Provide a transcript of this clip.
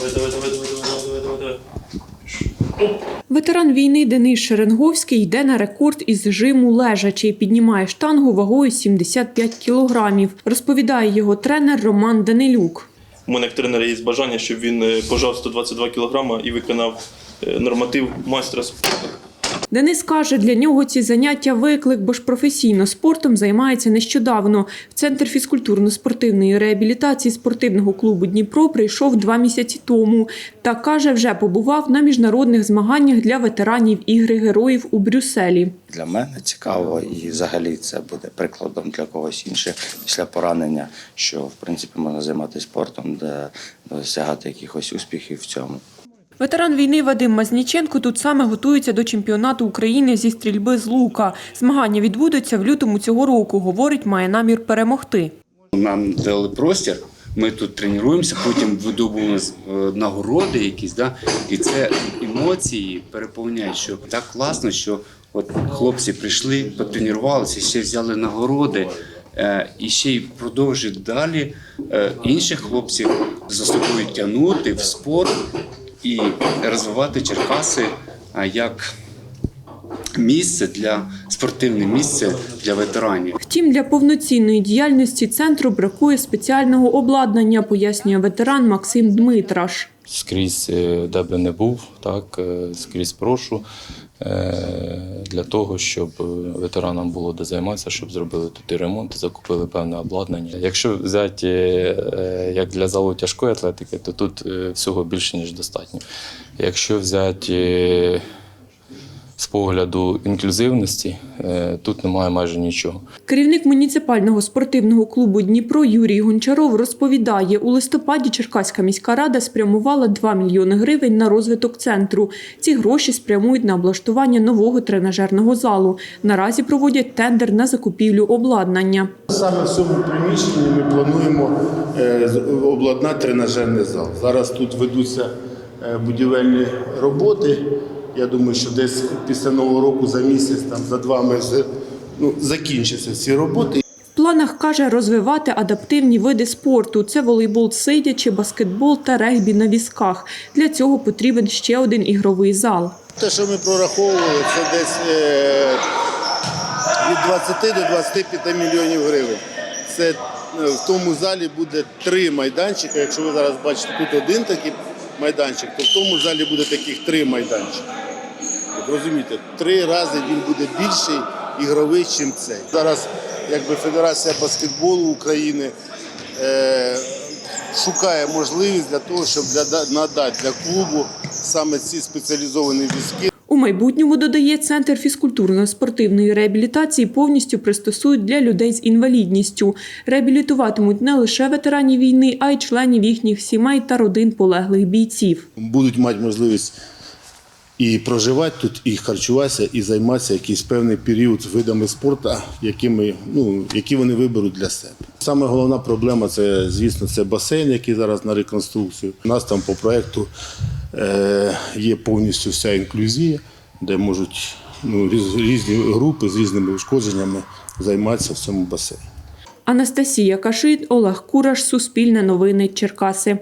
Давай, давай, давай, давай, давай, давай, давай, давай. Ветеран війни Денис Шеренговський йде на рекорд із жиму лежачи і піднімає штангу вагою 75 кілограмів, розповідає його тренер Роман Данилюк. У мене як тренера є бажання, щоб він е, пожав 122 кілограма і виконав е, норматив майстра спорту. Денис каже, для нього ці заняття виклик, бо ж професійно спортом займається нещодавно. В центр фізкультурно-спортивної реабілітації спортивного клубу Дніпро прийшов два місяці тому. Та каже, вже побував на міжнародних змаганнях для ветеранів ігри героїв у Брюсселі. Для мене цікаво, і взагалі це буде прикладом для когось інших після поранення, що в принципі можна займатися спортом, де досягати якихось успіхів в цьому. Ветеран війни Вадим Мазніченко тут саме готується до чемпіонату України зі стрільби з лука. Змагання відбудуться в лютому цього року. Говорить, має намір перемогти. Нам дали простір, ми тут тренуємося, потім видобуємо е, нагороди якісь, да? і це емоції переповняють, що так класно, що от хлопці прийшли, потренувалися, ще взяли нагороди. е, І ще й продовжують далі е, інших хлопців за собою тягнути в спорт і розвивати Черкаси як місце для спортивне місце для ветеранів. Втім, для повноцінної діяльності центру бракує спеціального обладнання, пояснює ветеран Максим Дмитраш. скрізь, е, де би не був, так, е, скрізь прошу е, для того, щоб ветеранам було де займатися, щоб зробили тут і ремонт, закупили певне обладнання. Якщо взяти як для залу тяжкої атлетики, то тут всього більше, ніж достатньо. Якщо взяти з погляду інклюзивності, е, тут немає майже нічого. Керівник муніципального спортивного клубу Дніпро Юрій Гончаров розповідає, у листопаді Черкаська міська рада спрямувала 2 мільйони гривень на розвиток центру. Ці гроші спрямують на облаштування нового тренажерного залу. Наразі проводять тендер на закупівлю обладнання. Саме в цьому приміщенні ми плануємо е, з- обладнати тренажерний зал. Зараз тут ведуться е, будівельні роботи. Я думаю, що десь після нового року за місяць, там за два ми з- ну, закінчаться ці роботи. В планах каже розвивати адаптивні види спорту: це волейбол сидячи, баскетбол та регбі на візках. Для цього потрібен ще один ігровий зал. Те, що ми прораховували, це десь е, від 20 до 25 мільйонів гривень. Це е, в тому залі буде три майданчика. Якщо ви зараз бачите тут один такий майданчик, то в тому залі буде таких три майданчики. Розумієте, три рази він буде більший ігровий, ніж цей. Зараз якби Федерація баскетболу України е, шукає можливість для того, щоб для, надати для клубу саме ці спеціалізовані візки. Майбутньому додає центр фізкультурно-спортивної реабілітації повністю пристосують для людей з інвалідністю. Реабілітуватимуть не лише ветеранів війни, а й членів їхніх сімей та родин полеглих бійців. Будуть мати можливість і проживати тут, і харчуватися, і займатися якийсь певний період видами спорту, якими, ну, які вони виберуть для себе. Саме головна проблема це, звісно, це басейн, який зараз на реконструкцію. У нас там по проекту є повністю вся інклюзія, де можуть ну, різні групи з різними ушкодженнями займатися в цьому басейні. Анастасія Кашит, Олег Кураш, Суспільне новини, Черкаси.